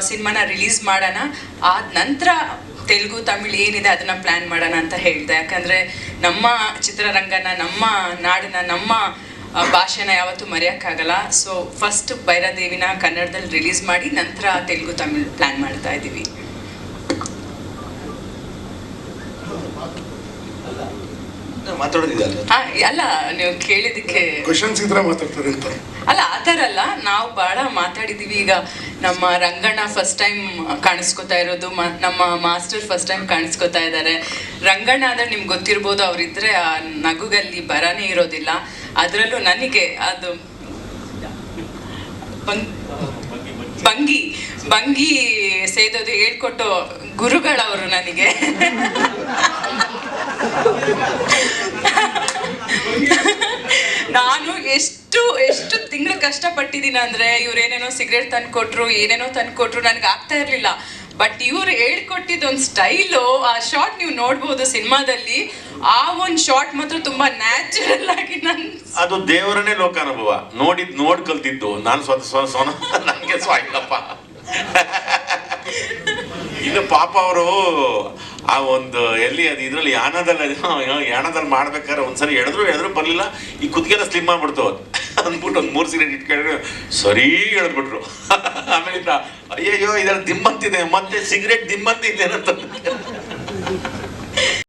ಸಿನಿಮಾನ ರಿಲೀಸ್ ಮಾಡೋಣ. ಆದ ನಂತರ ತೆಲುಗು, ತಮಿಳು ಏನಿದೆ ಅದನ್ನ ಪ್ಲ್ಯಾನ್ ಮಾಡೋಣ ಅಂತ ಹೇಳಿದೆ. ಯಾಕಂದರೆ ನಮ್ಮ ಚಿತ್ರರಂಗನ, ನಮ್ಮ ನಾಡನ್ನ ನಮ್ಮ ಭಾಷೆನ ಯಾವತ್ತೂ ಮರೆಯೋಕ್ಕಾಗಲ್ಲ. ಸೊ ಫಸ್ಟ್ ಭೈರಾದೇವಿನ ಕನ್ನಡದಲ್ಲಿ ರಿಲೀಸ್ ಮಾಡಿ, ನಂತರ ತೆಲುಗು, ತಮಿಳು ಪ್ಲ್ಯಾನ್ ಮಾಡ್ತಾ ಇದ್ದೀವಿ. ಅಲ್ಲ? ನೀವು ಕೇಳಿದಕ್ಕೆ ಕ್ವಶನ್ಸ್ ಇದ್ರೆ ಮಾತಾಡ್ತಾರೆ ಅಂತ. ಅಲ್ಲ ಆ ಥರ ಅಲ್ಲ. ನಾವು ಬಹಳ ಮಾತಾಡಿದೀವಿ. ಈಗ ನಮ್ಮ ರಂಗಣ್ಣ ಫಸ್ಟ್ ಟೈಮ್ ಕಾಣಿಸ್ಕೊತಾ ಇರೋದು ನಮ್ಮ ಮಾಸ್ಟರ್ ಫಸ್ಟ್ ಟೈಮ್ ಕಾಣಿಸ್ಕೊತಾ ಇದ್ದಾರೆ. ರಂಗಣ್ಣ ಅಂದ್ರೆ ನಿಮ್ಗೆ ಗೊತ್ತಿರ್ಬೋದು ಅವರಿದ್ರೆ ಆ ನಗುಗಲ್ಲಿ ಬರನೇ ಇರೋದಿಲ್ಲ. ಅದರಲ್ಲೂ ನನಗೆ ಅದು ಬಂಗ್- ಭಂಗಿ ಭಂಗಿ ಸೇದೋದು ಹೇಳ್ಕೊಟ್ಟು ಗುರುಗಳವರು ನನಗೆ ನಾನು ಎಷ್ಟು ಎಷ್ಟು ತಿಂಗಳು ಕಷ್ಟಪಟ್ಟಿದ್ದೀನಿ ಅಂದ್ರೆ ಇವ್ರು ಏನೇನೋ ಸಿಗರೇಟ್ ತಂದು ಕೊಟ್ರು ಏನೇನೋ ತಂದು ಕೊಟ್ರು ನನಗೆ ಆಗ್ತಾ ಇರಲಿಲ್ಲ. ಬಟ್ ಇವ್ರು ಹೇಳ್ಕೊಟ್ಟಿದ್ದು ಒಂದು ಸ್ಟೈಲು ಆ ಶಾರ್ಟ್ ನೀವು ನೋಡ್ಬೋದು ಸಿನಿಮಾದಲ್ಲಿ, ಆ ಒಂದು ಶಾರ್ಟ್ ಮಾತ್ರ ತುಂಬಾ ನ್ಯಾಚುರಲ್ ಆಗಿ ನನ್ ಅದು ದೇವರನ್ನೇ ಲೋಕಾನುಭವ. ನೋಡಿದ್, ನೋಡ್ ಕಲ್ತಿದ್ದು. ನಾನು ಸ್ವತಃ ಸ್ವ ನನಗೆ ಸ್ವಾಯಿಲ್ಲಪ್ಪ ಇನ್ನು ಪಾಪ ಅವರು ಆ ಒಂದು ಎಲ್ಲಿ ಅದು ಇದರಲ್ಲಿ ಯಾನದಲ್ಲಿ ಅದು ಯಾನದಲ್ಲಿ ಮಾಡ್ಬೇಕಾದ್ರೆ ಒಂದ್ಸರಿ ಎಳೆದ್ರು ಎಳೆದ್ರು ಬರಲಿಲ್ಲ. ಈ ಕುತ್ತಿಗೆಲ್ಲ ಸ್ಲಿಮ್ ಮಾಡ್ಬಿಡ್ತು ಅಂದ್ಬಿಟ್ಟು ಒಂದು ಮೂರು ಸಿಗರೇಟ್ ಇಟ್ಕೊಂಡ್ರೆ ಸರಿ ಎಳೆದ್ಬಿಟ್ರು. ಆಮೇಲೆ ಇದ್ದ, ಅಯ್ಯಯ್ಯೋ ಇದರಲ್ಲಿ ದಿಮ್ಮಂತಿದೆ ಮತ್ತೆ ಸಿಗರೇಟ್ ದಿಮ್ಮಂತಿದೆ ಅಂತ.